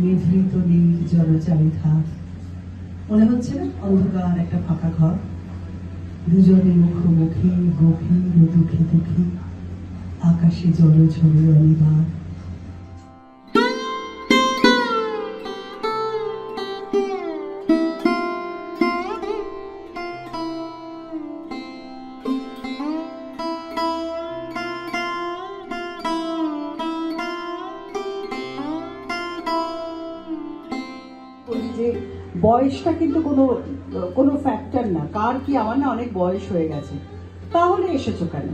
নিভৃত নীল জলচারিধা মনে হচ্ছে না অন্ধকার একটা ফাঁকা ঘর? দুজনে মুখোমুখি, গভীর ও দুঃখী দুঃখী। আকাশে জল ঝরে অনিবার। বলি যে বয়সটা কিন্তু কোনো কোনো ফ্যাক্টর না। কার কি আমার না অনেক বয়স হয়ে গেছে? তাহলে এসেছ কেন?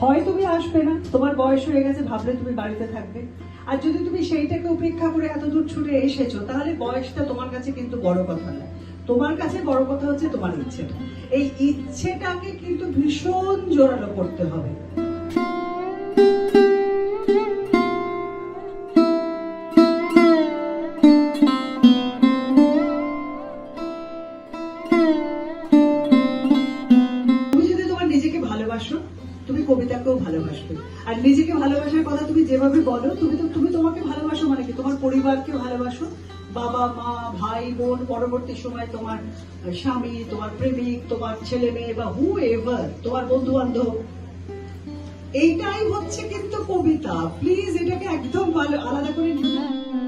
হয় তুমি আসবে না, তোমার বয়স হয়ে গেছে, ভাবলে তুমি বাড়িতে থাকবে। আর যদি তুমি সেইটাকে উপেক্ষা করে এত দূর ছুটে এসেছ, তাহলে বয়সটা তোমার কাছে কিন্তু বড় কথা না। তোমার কাছে বড় কথা হচ্ছে তোমার ইচ্ছেটা। এই ইচ্ছেটাকে কিন্তু ভীষণ জোরালো করতে হবে। ভালোবাসো, তুমি কবিতাকেও ভালোবাসবে। আর নিজেকে ভালোবাসার কথা তুমি যেভাবে বলো, তুমি তো তুমি তোমাকে ভালোবাসো মানে কি? তোমার পরিবারকে ভালোবাসো। বাবা, মা, ভাই, বোন, পরবর্তী সময় তোমার স্বামী, তোমার প্রেমিক, তোমার ছেলে মেয়ে বা হু এভার তোমার বন্ধু বান্ধব এইটাই হচ্ছে কিন্তু কবিতা। প্লিজ এটাকে একদম ভালো আলাদা করে নিও। না।